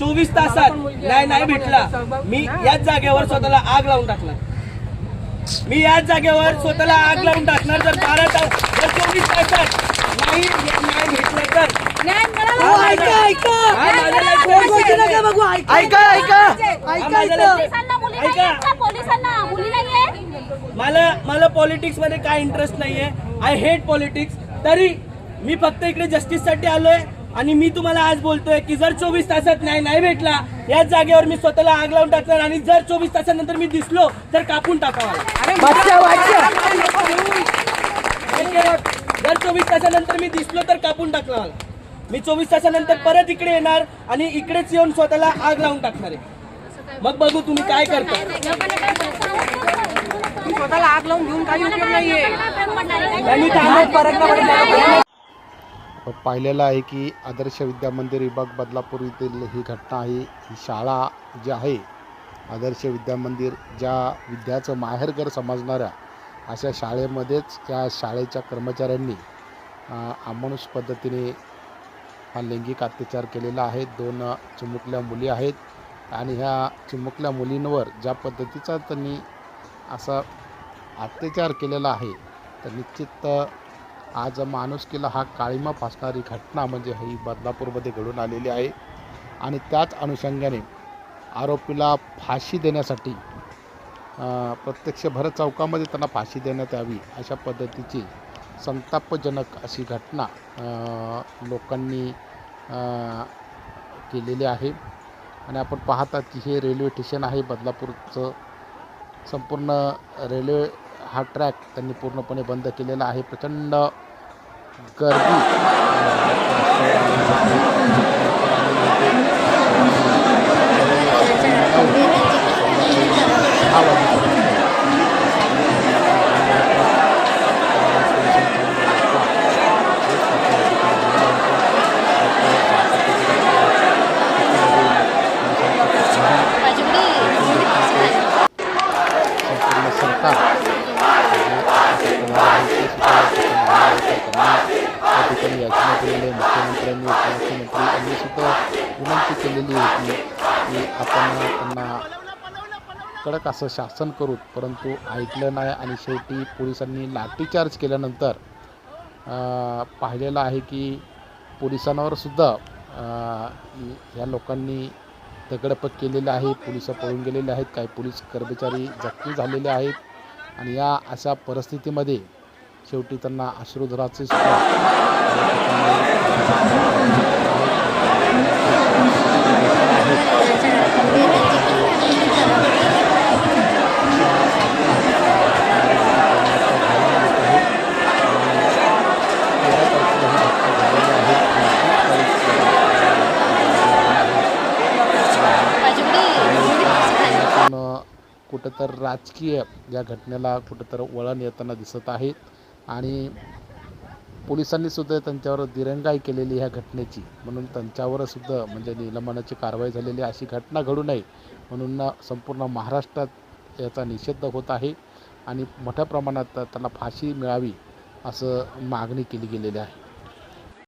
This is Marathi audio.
चोवीस तासात न्याय नाही भेटला. मी याच जागेवर स्वतःला आग लावून टाकणार. मी याच जागेवर स्वतःला आग लावून टाकणार जर बारा तास जर चोवीस तासात नाही न्याय भेटलं तर. नाही मला मला पॉलिटिक्समध्ये काय इंटरेस्ट नाहीये. आय हेट पॉलिटिक्स तरी मी फक्त इकडे जस्टिससाठी आलोय. आणि मी तुम्हाला आज बोलतोय की जर चोवीस तासात न्याय नाही भेटला याच जागेवर मी स्वतःला आग लावून टाकणार आणि जर चोवीस तासानंतर मी दिसलो तर कापून टाकावा. जर चोवीस तासानंतर मी दिसलो तर कापून टाकणार. मी चोवीस तासानंतर परत इकडे येणार आणि इकडेच येऊन स्वतःला आग लावून टाकणार आहे. मग बघू तुम्ही काय करता. स्वतःला आग लावून घेऊन काही उपयोग नाहीये त्यांनी थांबत फरक नाही पडत. पाहिलेलं आहे की आदर्श विद्या मंदिर विभाग बदलापूर येथील ही घटना आहे. ही शाळा जी आहे आदर्श विद्या मंदिर ज्या विद्याचं माहेरघर समजणाऱ्या अशा शाळेमध्येच त्या शाळेच्या कर्मचाऱ्यांनी अ, अमानुष पद्धतीने हा लैंगिक अत्याचार केलेला आहे. दोन चिमुकल्या मुली आहेत आणि ह्या चिमुकल्या मुलींवर ज्या पद्धतीचा त्यांनी असा अत्याचार केलेला आहे तर निश्चित आज माणुसकीला हा काळीमा फासणारी घटना म्हणजे ही बदलापूरमध्ये घडून आलेली आहे. आणि त्याच अनुषंगाने आरोपीला फाशी देण्यासाठी प्रत्यक्ष भरत चौकामध्ये त्यांना फाशी देण्यात यावी अशा पद्धतीची संतापजनक अशी घटना लोकांनी केलेली आहे. आणि आपण पाहतात की हे रेल्वे स्टेशन आहे बदलापूरचं संपूर्ण रेल्वे हा ट्रॅक त्यांनी पूर्णपणे बंद केलेला आहे. प्रचंड गर्दी. सरकार आपण ठिकाणी याचना केलेली मुख्यमंत्र्यांनी उपमुख्यमंत्री यांनी सुद्धा विनंती केलेली होती की आपण त्यांना कडक असं शासन करू. परंतु ऐकलं नाही आणि शेवटी पोलिसांनी लाठीचार्ज केल्यानंतर पाहिलेलं आहे की पोलिसांवर सुद्धा अं, या लोकांनी दगडफेक केलेलं आहे. पोलीस पळून गेलेले आहेत. काही पोलीस कर्मचारी जखमी झालेले आहेत. आणि या अशा परिस्थितीमध्ये शेवटी त्यांना अश्रुधराचे सुद्धा या पण कुठं तर राजकीय या घटनेला कुठं तर वळण येताना दिसत आहे. आणि पोलिसांनी सुद्धा त्यांच्यावर दिरंगाई केलेली ह्या घटनेची. म्हणून त्यांच्यावर सुद्धा म्हणजे निलंबनाची कारवाई झालेली अशी घटना घडू नये म्हणून संपूर्ण महाराष्ट्रात याचा निषेध होत आहे आणि मोठ्या प्रमाणात त्यांना फाशी मिळावी असं मागणी केली गेलेली आहे.